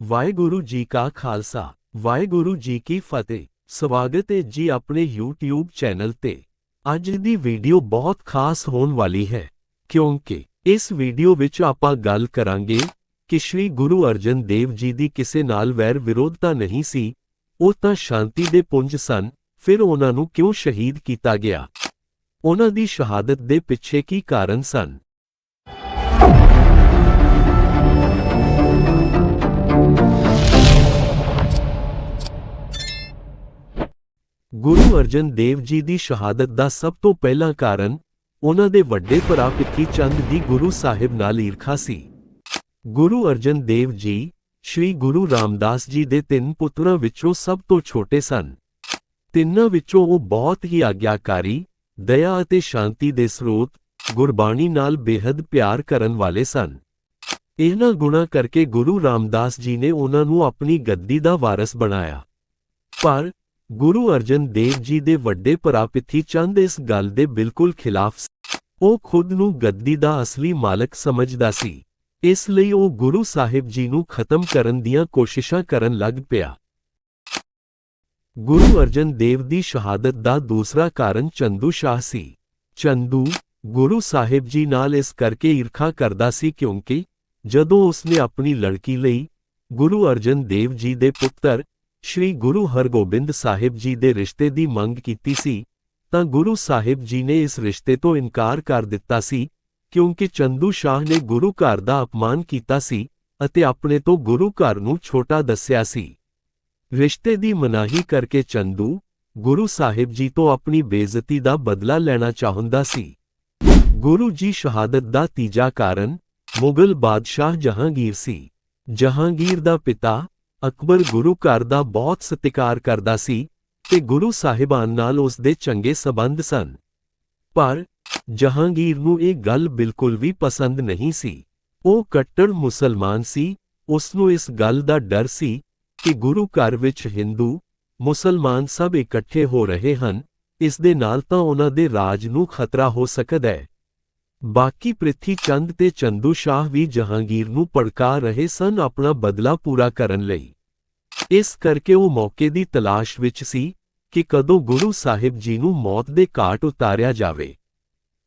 ਵਾਹਿਗੁਰੂ ਜੀ ਕਾ ਖਾਲਸਾ, ਵਾਹਿਗੁਰੂ ਜੀ ਕੀ ਫਤਿਹ। ਸਵਾਗਤ ਹੈ ਜੀ ਆਪਣੇ YouTube ਚੈਨਲ ਤੇ। ਅੱਜ ਦੀ ਵੀਡੀਓ ਬਹੁਤ ਖਾਸ ਹੋਣ ਵਾਲੀ ਹੈ, ਕਿਉਂਕਿ ਇਸ ਵੀਡੀਓ ਵਿੱਚ ਆਪਾਂ ਗੱਲ ਕਰਾਂਗੇ ਕਿ ਸ਼੍ਰੀ ਗੁਰੂ ਅਰਜਨ ਦੇਵ ਜੀ ਦੀ ਕਿਸੇ ਨਾਲ ਵੈਰ ਵਿਰੋਧ ਤਾਂ ਨਹੀਂ ਸੀ, ਉਹ ਤਾਂ ਸ਼ਾਂਤੀ ਦੇ ਪੁੰਜ ਸਨ, ਫਿਰ ਉਹਨਾਂ ਨੂੰ ਕਿਉਂ ਸ਼ਹੀਦ ਕੀਤਾ ਗਿਆ? ਉਹਨਾਂ ਦੀ ਸ਼ਹਾਦਤ ਦੇ ਪਿੱਛੇ ਕੀ ਕਾਰਨ ਸਨ? ਗੁਰੂ ਅਰਜਨ ਦੇਵ ਜੀ ਦੀ ਸ਼ਹਾਦਤ ਦਾ ਸਭ ਤੋਂ ਪਹਿਲਾ ਕਾਰਨ ਉਹਨਾਂ ਦੇ ਵੱਡੇ ਭਰਾ ਭਿੱਖੀ ਚੰਦ ਦੀ ਗੁਰੂ ਸਾਹਿਬ ਨਾਲ ਈਰਖਾ ਸੀ। ਗੁਰੂ ਅਰਜਨ ਦੇਵ ਜੀ, ਸ੍ਰੀ ਗੁਰੂ ਰਾਮਦਾਸ ਜੀ ਦੇ ਤਿੰਨ ਪੁੱਤਰਾਂ ਵਿੱਚੋਂ ਸਭ ਤੋਂ ਛੋਟੇ ਸਨ। ਤਿੰਨਾਂ ਵਿੱਚੋਂ ਉਹ ਬਹੁਤ ਹੀ ਆਗਿਆਕਾਰੀ, ਦਇਆ ਅਤੇ ਸ਼ਾਂਤੀ ਦੇ ਸਰੋਤ, ਗੁਰਬਾਣੀ ਨਾਲ ਬੇਹੱਦ ਪਿਆਰ ਕਰਨ ਵਾਲੇ ਸਨ। ਇਹਨਾਂ ਗੁਣਾਂ ਕਰਕੇ ਗੁਰੂ ਰਾਮਦਾਸ ਜੀ ਨੇ ਉਹਨਾਂ ਨੂੰ ਆਪਣੀ ਗੱਦੀ ਦਾ ਵਾਰਸ ਬਣਾਇਆ। ਪਰ ਗੁਰੂ ਅਰਜਨ ਦੇਵ ਜੀ ਦੇ ਵੱਡੇ ਭਰਾ ਪਿੱਥੀ ਚੰਦ ਇਸ ਗੱਲ ਦੇ ਬਿਲਕੁਲ ਖਿਲਾਫ ਸੀ, ਉਹ ਖੁਦ ਨੂੰ ਗੱਦੀ ਦਾ ਅਸਲੀ ਮਾਲਕ ਸਮਝਦਾ ਸੀ। ਇਸ ਲਈ ਉਹ ਗੁਰੂ ਸਾਹਿਬ ਜੀ ਨੂੰ ਖਤਮ ਕਰਨ ਦੀਆਂ ਕੋਸ਼ਿਸ਼ਾਂ ਕਰਨ ਲੱਗ ਪਿਆ। ਗੁਰੂ ਅਰਜਨ ਦੇਵ ਦੀ ਸ਼ਹਾਦਤ ਦਾ ਦੂਸਰਾ ਕਾਰਨ ਚੰਦੂ ਸ਼ਾਹ ਸੀ। ਚੰਦੂ ਗੁਰੂ ਸਾਹਿਬ ਜੀ ਨਾਲ ਇਸ ਕਰਕੇ ਈਰਖਾ ਕਰਦਾ ਸੀ ਕਿਉਂਕਿ ਜਦੋਂ ਉਸਨੇ ਆਪਣੀ ਲੜਕੀ ਲਈ ਗੁਰੂ ਅਰਜਨ ਦੇਵ ਜੀ ਦੇ ਪੁੱਤਰ ਸ਼੍ਰੀ ਗੁਰੂ ਹਰਗੋਬਿੰਦ ਸਾਹਿਬ ਜੀ ਦੇ ਰਿਸ਼ਤੇ ਦੀ ਮੰਗ ਕੀਤੀ ਸੀ, ਤਾਂ ਗੁਰੂ ਸਾਹਿਬ ਜੀ ਨੇ ਇਸ ਰਿਸ਼ਤੇ ਤੋਂ ਇਨਕਾਰ ਕਰ ਦਿੱਤਾ ਸੀ, ਕਿਉਂਕਿ ਚੰਦੂ ਸ਼ਾਹ ਨੇ ਗੁਰੂ ਘਰ ਦਾ ਅਪਮਾਨ ਕੀਤਾ ਸੀ ਅਤੇ ਆਪਣੇ ਤੋਂ ਗੁਰੂ ਘਰ ਨੂੰ ਛੋਟਾ ਦੱਸਿਆ ਸੀ। ਰਿਸ਼ਤੇ ਦੀ ਮਨਾਹੀ ਕਰਕੇ ਚੰਦੂ, ਗੁਰੂ ਸਾਹਿਬ ਜੀ ਤੋਂ ਆਪਣੀ ਬੇਇੱਜ਼ਤੀ ਦਾ ਬਦਲਾ ਲੈਣਾ ਚਾਹੁੰਦਾ ਸੀ। ਗੁਰੂ ਜੀ ਸ਼ਹਾਦਤ ਦਾ ਤੀਜਾ ਕਾਰਨ ਮੁਗਲ ਬਾਦਸ਼ਾਹ ਜਹਾਂਗੀਰ ਸੀ। ਜਹਾਂਗੀਰ ਦਾ ਪਿਤਾ ਅਕਬਰ ਗੁਰੂ ਘਰ ਦਾ ਬਹੁਤ ਸਤਿਕਾਰ ਕਰਦਾ ਸੀ ਤੇ ਗੁਰੂ ਸਾਹਿਬਾਨ ਨਾਲ ਉਸ ਦੇ ਚੰਗੇ ਸਬੰਧ ਸਨ। ਪਰ ਜਹਾਂਗੀਰ ਨੂੰ ਇਹ ਗੱਲ ਬਿਲਕੁਲ ਵੀ ਪਸੰਦ ਨਹੀਂ ਸੀ। ਉਹ ਕੱਟੜ ਮੁਸਲਮਾਨ ਸੀ। ਉਸ ਨੂੰ ਇਸ ਗੱਲ ਦਾ ਡਰ ਸੀ ਕਿ ਗੁਰੂ ਘਰ ਵਿੱਚ ਹਿੰਦੂ, ਮੁਸਲਮਾਨ ਸਭ ਇਕੱਠੇ ਹੋ ਰਹੇ ਹਨ। ਇਸ ਦੇ ਨਾਲ ਤਾਂ ਉਹਨਾਂ ਦੇ ਰਾਜ ਨੂੰ ਖਤਰਾ ਹੋ ਸਕਦਾ ਹੈ। ਬਾਕੀ ਪ੍ਰਿਥੀ ਚੰਦ ਤੇ ਚੰਦੂ ਸ਼ਾਹ ਵੀ ਜਹਾਂਗੀਰ ਨੂੰ ਭੜਕਾ ਰਹੇ ਸਨ ਆਪਣਾ ਬਦਲਾ ਪੂਰਾ ਕਰਨ ਲਈ। ਇਸ ਕਰਕੇ ਉਹ ਮੌਕੇ ਦੀ ਤਲਾਸ਼ ਵਿੱਚ ਸੀ ਕਿ ਕਦੋਂ ਗੁਰੂ ਸਾਹਿਬ ਜੀ ਨੂੰ ਮੌਤ ਦੇ ਘਾਟ ਉਤਾਰਿਆ ਜਾਵੇ।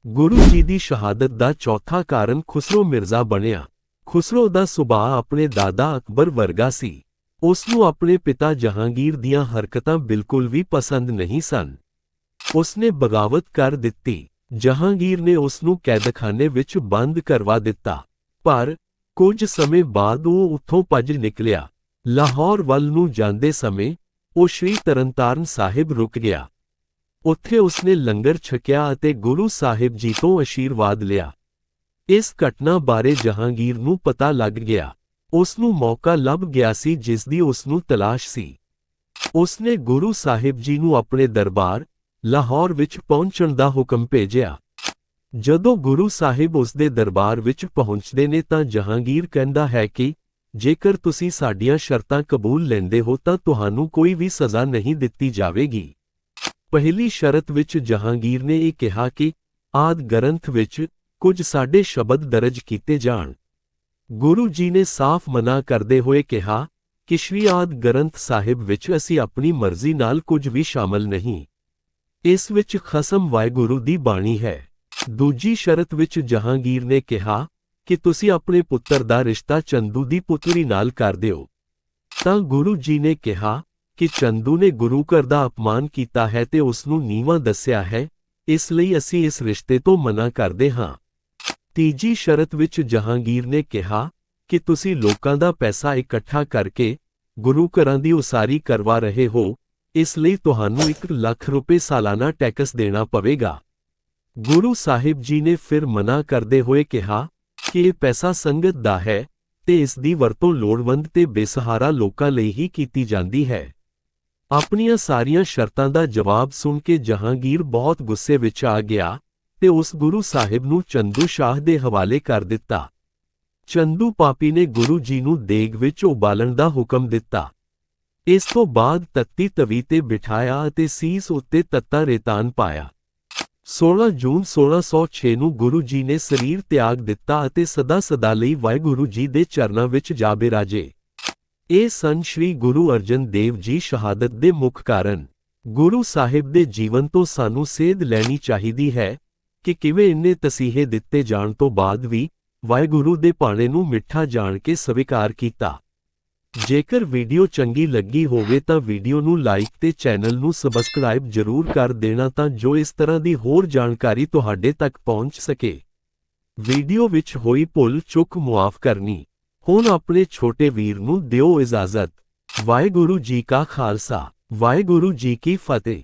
ਗੁਰੂ ਜੀ ਦੀ ਸ਼ਹਾਦਤ ਦਾ ਚੌਥਾ ਕਾਰਨ ਖੁਸਰੋ ਮਿਰਜ਼ਾ ਬਣਿਆ। ਖੁਸਰੋ ਦਾ ਸੁਭਾਅ ਆਪਣੇ ਦਾਦਾ ਅਕਬਰ ਵਰਗਾ ਸੀ। ਉਸ ਨੂੰ ਆਪਣੇ ਪਿਤਾ ਜਹਾਂਗੀਰ ਦੀਆਂ ਹਰਕਤਾਂ ਬਿਲਕੁਲ ਵੀ ਪਸੰਦ ਨਹੀਂ ਸਨ। ਉਸਨੇ ਬਗਾਵਤ ਕਰ ਦਿੱਤੀ। ਜਹਾਂਗੀਰ ਨੇ ਉਸ ਨੂੰ ਕੈਦਖਾਨੇ ਵਿੱਚ ਬੰਦ ਕਰਵਾ ਦਿੱਤਾ। ਪਰ ਕੁਝ ਸਮੇਂ ਬਾਅਦ ਉਹ ਉੱਥੋਂ ਭੱਜ ਨਿਕਲਿਆ। ਲਾਹੌਰ ਵੱਲ ਨੂੰ ਜਾਂਦੇ ਸਮੇਂ ਉਹ ਸ਼੍ਰੀ ਤਰਨਤਾਰਨ ਸਾਹਿਬ ਰੁਕ ਗਿਆ। ਉੱਥੇ ਉਸਨੇ ਲੰਗਰ ਛਕਿਆ ਅਤੇ ਗੁਰੂ ਸਾਹਿਬ ਜੀ ਤੋਂ ਅਸ਼ੀਰਵਾਦ ਲਿਆ। ਇਸ ਘਟਨਾ ਬਾਰੇ ਜਹਾਂਗੀਰ ਨੂੰ ਪਤਾ ਲੱਗ ਗਿਆ। ਉਸ ਨੂੰ ਮੌਕਾ ਲੱਭ ਗਿਆ ਸੀ ਜਿਸ ਦੀ ਉਸ ਨੂੰ ਤਲਾਸ਼ ਸੀ। ਉਸਨੇ ਗੁਰੂ ਸਾਹਿਬ ਜੀ ਨੂੰ ਆਪਣੇ ਦਰਬਾਰ ਲਾਹੌਰ ਵਿੱਚ ਪਹੁੰਚਣ ਦਾ ਹੁਕਮ ਭੇਜਿਆ। ਜਦੋਂ ਗੁਰੂ ਸਾਹਿਬ ਉਸ ਦੇ ਦਰਬਾਰ ਵਿੱਚ ਪਹੁੰਚਦੇ ਨੇ ਤਾਂ ਜਹਾਂਗੀਰ ਕਹਿੰਦਾ ਹੈ ਕਿ ਜੇਕਰ ਤੁਸੀਂ ਸਾਡੀਆਂ ਸ਼ਰਤਾਂ ਕਬੂਲ ਲੈਂਦੇ ਹੋ ਤਾਂ ਤੁਹਾਨੂੰ ਕੋਈ ਵੀ ਸਜ਼ਾ ਨਹੀਂ ਦਿੱਤੀ ਜਾਵੇਗੀ। ਪਹਿਲੀ ਸ਼ਰਤ ਵਿੱਚ ਜਹਾਂਗੀਰ ਨੇ ਇਹ ਕਿਹਾ ਕਿ ਆਦ ਗ੍ਰੰਥ ਵਿੱਚ ਕੁਝ ਸਾਡੇ ਸ਼ਬਦ ਦਰਜ ਕੀਤੇ ਜਾਣ। ਗੁਰੂ ਜੀ ਨੇ ਸਾਫ਼ ਮਨਾ ਕਰਦੇ ਹੋਏ ਕਿਹਾ ਕਿ ਸ਼੍ਰੀ ਆਦ ਗ੍ਰੰਥ ਸਾਹਿਬ ਵਿੱਚ ਅਸੀਂ ਆਪਣੀ ਮਰਜ਼ੀ ਨਾਲ ਕੁਝ ਵੀ ਸ਼ਾਮਲ ਨਹੀਂ। ਇਸ ਵਿੱਚ ਖਸਮ ਵਾਹਿਗੁਰੂ ਦੀ ਬਾਣੀ ਹੈ। ਦੂਜੀ ਸ਼ਰਤ ਵਿੱਚ ਜਹਾਂਗੀਰ ਨੇ ਕਿਹਾ ਕਿ ਤੁਸੀਂ ਆਪਣੇ ਪੁੱਤਰ ਦਾ ਰਿਸ਼ਤਾ ਚੰਦੂ ਦੀ ਪੁੱਤਰੀ ਨਾਲ ਕਰ ਦਿਓ। ਤਾਂ ਗੁਰੂ ਜੀ ਨੇ ਕਿਹਾ ਕਿ ਚੰਦੂ ਨੇ ਗੁਰੂ ਘਰ ਦਾ ਅਪਮਾਨ ਕੀਤਾ ਹੈ ਤੇ ਉਸ ਨੂੰ ਨੀਵਾਂ ਦੱਸਿਆ ਹੈ, ਇਸ ਲਈ ਅਸੀਂ ਇਸ ਰਿਸ਼ਤੇ ਤੋਂ ਮਨਾ ਕਰਦੇ ਹਾਂ। ਤੀਜੀ ਸ਼ਰਤ ਵਿੱਚ ਜਹਾਂਗੀਰ ਨੇ ਕਿਹਾ ਕਿ ਤੁਸੀਂ ਲੋਕਾਂ ਦਾ ਪੈਸਾ ਇਕੱਠਾ ਕਰਕੇ ਗੁਰੂ ਘਰਾਂ ਦੀ ਉਸਾਰੀ ਕਰਵਾ ਰਹੇ ਹੋ ਇਸ ਲਈ ਤੁਹਾਨੂੰ 1 ਲੱਖ ਰੁਪਏ ਸਾਲਾਨਾ ਟੈਕਸ ਦੇਣਾ ਪਵੇਗਾ। ਗੁਰੂ ਸਾਹਿਬ ਜੀ ਨੇ ਫਿਰ ਮਨਾ ਕਰਦੇ ਹੋਏ ਕਿਹਾ ਕਿ ਇਹ ਪੈਸਾ ਸੰਗਤ ਦਾ ਹੈ ਤੇ ਇਸ ਦੀ ਵਰਤੋਂ ਲੋੜਵੰਦ ਤੇ ਬੇਸਹਾਰਾ ਲੋਕਾਂ ਲਈ ਹੀ ਕੀਤੀ ਜਾਂਦੀ ਹੈ। ਆਪਣੀਆਂ ਸਾਰੀਆਂ ਸ਼ਰਤਾਂ ਦਾ ਜਵਾਬ ਸੁਣ ਕੇ ਜਹਾਂਗੀਰ ਬਹੁਤ ਗੁੱਸੇ ਵਿੱਚ ਆ ਗਿਆ ਤੇ ਉਸ ਗੁਰੂ ਸਾਹਿਬ ਨੂੰ ਚੰਦੂ ਸ਼ਾਹ ਦੇ ਹਵਾਲੇ ਕਰ ਦਿੱਤਾ। ਚੰਦੂ ਪਾਪੀ ਨੇ ਗੁਰੂ ਜੀ ਨੂੰ ਦੇਗ ਵਿੱਚ ਉਬਾਲਣ ਦਾ ਹੁਕਮ ਦਿੱਤਾ। ਇਸ ਤੋਂ ਬਾਅਦ ਤੱਤੀ ਤਵੀ ਤੇ ਬਿਠਾਇਆ ਅਤੇ ਸੀਸ ਉੱਤੇ ਤੱਤਾ ਰੇਤਾਨ ਪਾਇਆ। 16 ਜੂਨ 1606 ਨੂੰ ਗੁਰੂ ਜੀ ਨੇ ਸਰੀਰ ਤਿਆਗ ਦਿੱਤਾ ਅਤੇ ਸਦਾ ਸਦਾ ਲਈ ਵਾਹਿਗੁਰੂ ਜੀ ਦੇ ਚਰਨਾਂ ਵਿੱਚ ਜਾ ਬਿਰਾਜੇ। ਇਹ ਸਨ ਸ਼੍ਰੀ ਗੁਰੂ ਅਰਜਨ ਦੇਵ ਜੀ ਸ਼ਹਾਦਤ ਦੇ ਮੁੱਖ ਕਾਰਨ, ਗੁਰੂ ਸਾਹਿਬ ਦੇ ਜੀਵਨ ਤੋਂ ਸਾਨੂੰ ਸੇਧ ਲੈਣੀ ਚਾਹੀਦੀ ਹੈ ਕਿ ਕਿਵੇਂ ਇੰਨੇ ਤਸੀਹੇ ਦਿੱਤੇ ਜਾਣ ਤੋਂ ਬਾਅਦ ਵੀ ਵਾਹਿਗੁਰੂ ਦੇ ਭਾਣੇ ਨੂੰ ਮਿੱਠਾ ਜਾਣ ਕੇ ਸਵੀਕਾਰ ਕੀਤਾ। ਜੇਕਰ ਵੀਡੀਓ ਚੰਗੀ ਲੱਗੀ ਹੋਵੇ ਤਾਂ ਵੀਡੀਓ ਨੂੰ ਲਾਈਕ ਤੇ ਚੈਨਲ ਨੂੰ ਸਬਸਕ੍ਰਾਈਬ ਜ਼ਰੂਰ ਕਰ ਦੇਣਾ ਤਾਂ ਜੋ ਇਸ ਤਰ੍ਹਾਂ ਦੀ ਹੋਰ ਜਾਣਕਾਰੀ ਤੁਹਾਡੇ ਤੱਕ ਪਹੁੰਚ ਸਕੇ। ਵੀਡੀਓ ਵਿੱਚ ਹੋਈ ਭੁੱਲ ਚੁੱਕ ਮੁਆਫ ਕਰਨੀ। ਹੁਣ ਆਪਣੇ ਛੋਟੇ ਵੀਰ ਨੂੰ ਦਿਓ ਇਜਾਜ਼ਤ। ਵਾਹਿਗੁਰੂ ਜੀ ਕਾ ਖਾਲਸਾ। ਵਾਹਿਗੁਰੂ ਜੀ ਕੀ ਫਤਿਹ।